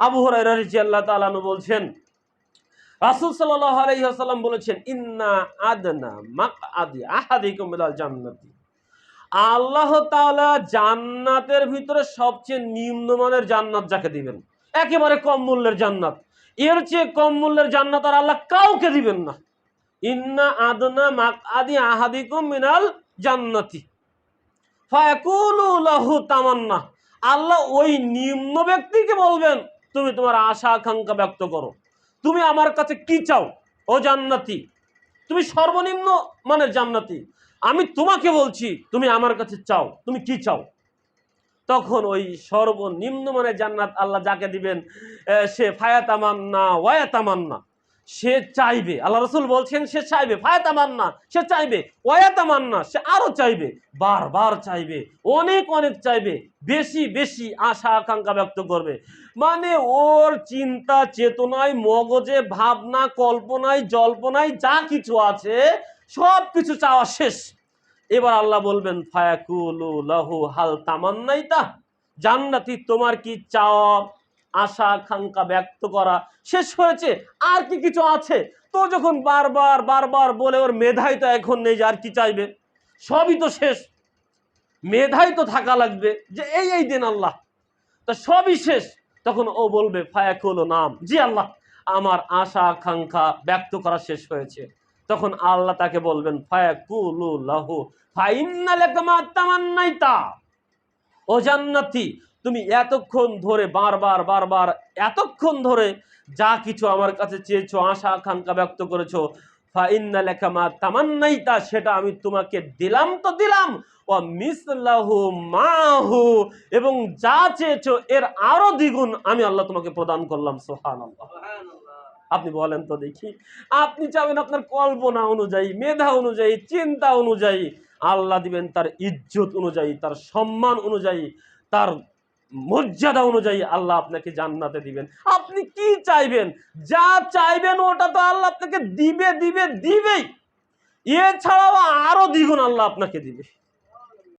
আবু হরাইরা আল্লাহ তাআলানু বলছেন, রাসূল সাল্লাল্লাহু আলাইহি ওয়াসাল্লাম বলেছেন, ইন্না আদনা মাকআদি আহাদিকুম মিনাল জান্নাতি। আল্লাহ তাআলা জান্নাতের ভিতরে সবচেয়ে নিম্নমানের জান্নাত যাকে দিবেন? একেবারে কম মূল্যের জান্নাত। এর চেয়ে কম মূল্যের জান্নাত আর আল্লাহ কাউকে দিবেন না। ইন্না আদনা মাকআদি আহাদিকুম মিনাল জান্নাতি। ফায়াকুলু লাহু তামান্না। আল্লাহ ওই নিম্ন ব্যক্তিকে বলবেন তুমি তোমার আশা আকাঙ্ক্ষা ব্যক্ত করো। তুমি আমার কাছে কি চাও? ও জান্নাতি। তুমি সর্বনিম্ন মানের জান্নাতি। আমি তোমাকে বলছি, তুমি আমার কাছে চাও, তুমি কি চাও? তখন ওই সর্বনিম্ন মানে জান্নাত আল্লাহ যাকে দিবেন সে ফায়াতামান্না, ওয়ায়াতামান্না। সে চাইবে, আল্লাহ রসুল বলছেন, সে চাইবে ফায়াতামান্না সে চাইবে ওয়ায়াতামান্না সে আরও চাইবে, বারবার চাইবে, অনেক অনেক চাইবে, বেশি বেশি আশা আকাঙ্ক্ষা ব্যক্ত করবে। মানে ওর চিন্তা চেতনায়, মগজে ভাবনা, কল্পনায়, জল্পনায় যা কিছু আছে, সব কিছু চাওয়া শেষ। এবার আল্লাহ বলবেন, ফায়াকুলু লাহু হাল তামান্নাইতা, জান্নাতি তোমার কি চাওয়া আশা আকাঙ্ক্ষা ব্যক্ত করা শেষ হয়েছে। আর কি কিছু আছে? তো যখন বারবার বারবার বলে ওর মেধাই তো এখন নেই, আর কি চাইবে? সবই তো শেষ। মেধাই তো থাকা লাগবে যে এই এই দিন আল্লাহ। তা সবই শেষ। তখন ও বলবে ফায়াক হলো নাম। জি আল্লাহ, আমার আশা আকাঙ্ক্ষা ব্যক্ত করা শেষ হয়েছে। তখন আল্লাহ তাকে বলবেন, ফায়াকুলু লাহু। ও জান্নাতি। তুমি এতক্ষণ ধরে বারবার বারবার এতক্ষণ ধরে যা কিছু আমার কাছে চেয়েছো আশা আকাঙ্ক্ষা ব্যক্ত করেছ ফাইন্না লেখা মা তামান্নাইতা সেটা আমি তোমাকে দিলাম তো দিলাম ও মিসলাহু মাহু এবং যা চেয়েছো এর আরও দ্বিগুণ আমি আল্লাহ তোমাকে প্রদান করলাম সোহান আপনি বলেন তো দেখি আপনি চাবেন আপনার কল্পনা অনুযায়ী মেধা অনুযায়ী চিন্তা অনুযায়ী আল্লাহ দিবেন তার ইজ্জত অনুযায়ী তার সম্মান অনুযায়ী তার মর্যাদা অনুযায়ী আল্লাহ আপনাকে জান্নাতে দিবেন। আপনি কি চাইবেন? যা চাইবেন ওটা তো আল্লাহ আপনাকে দিবে দিবে, দিবেই। এছাড়াও আরও দ্বিগুণ আল্লাহ আপনাকে দিবে।